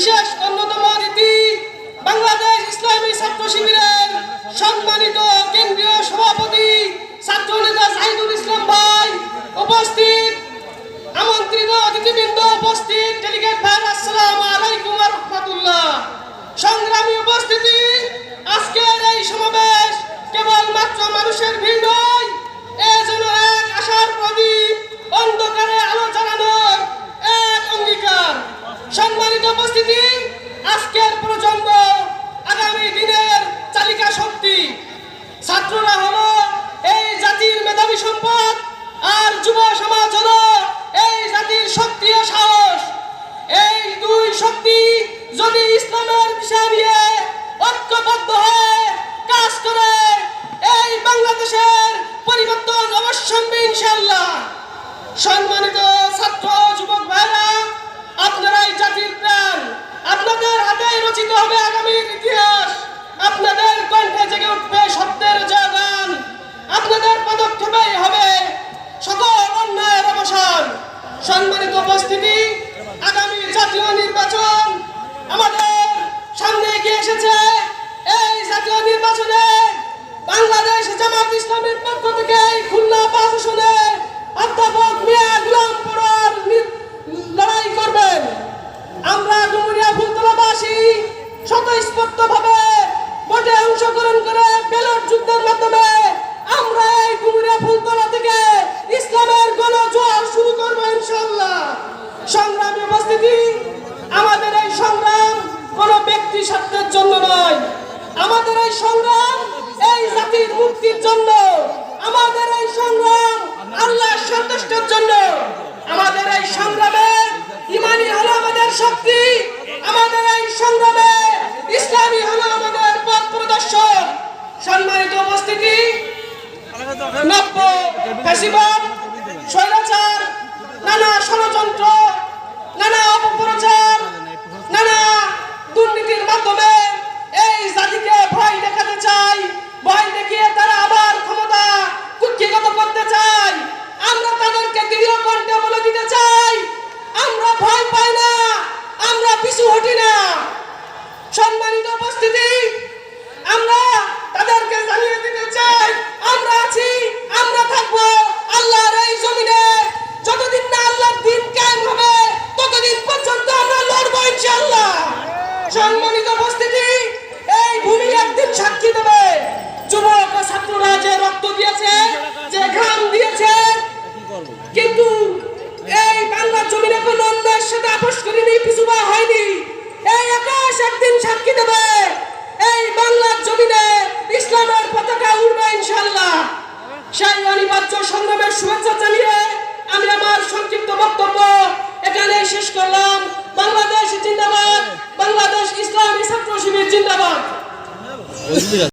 বিশেষ অন্যতম অতিথি বাংলাদেশ ইসলামী ছাত্র শিবিরের সম্মানিত কেন্দ্রীয় সভাপতি ছাত্র নেতা সাইদুল ইসলাম ভাই উপস্থিত। আমন্ত্রিত অতিথিবৃন্দ উপস্থিত। ডেলিগেট ভাই, আসসালামু আলাইকুম রাহমাতুল্লাহ। সংগ্রামী উপস্থিতি, আজকের এই সমাবেশ কেবল মাত্র মানুষের ভিড় সম্মানিত ছাত্র, যুবক ভাইরা আপনারাই জাতির প্রাণ, আপনাদের হাতে রচিত হবে আগামীর ইতিহাস। আপনাদের কণ্ঠে জেগে উঠবে সত্যের জয়গান। আপনাদের পদক্ষেপেই হবে জন্য, আমাদের এই সংগ্রাম আল্লাহ সন্তুষ্টের জন্য। আমাদের এই সংগ্রামে ইমানি হলো আমাদের শক্তি, আমাদের এই সংগ্রামে ইসলামী হলো আমাদের পথ প্রদর্শক। সম্মানিত উপস্থিতি, নব্য নানা ষড়যন্ত্র, নানা অপপ্রচার যুবক ও ছাত্ররা রক্ত দিয়েছে, যে ঘাম দিয়েছে। কিন্তু এই বাংলার জমিনে কোনো অন্যায়ের সাথে আপোষ করিনি পিছু পা হয়নি। এই আকাশ একদিন সাক্ষী দেবে। এই বাংলার জমিনে ইসলামের পতাকা উড়বে ইনশাল্লাহ সেই অনিবার্য সংগ্রামের শুভেচ্ছা জানিয়ে আমি আমার সংক্ষিপ্ত বক্তব্য এখানে শেষ করলাম। বাংলাদেশ জিন্দাবাদ, বাংলাদেশ ইসলামী ছাত্র শিবির জিন্দাবাদ।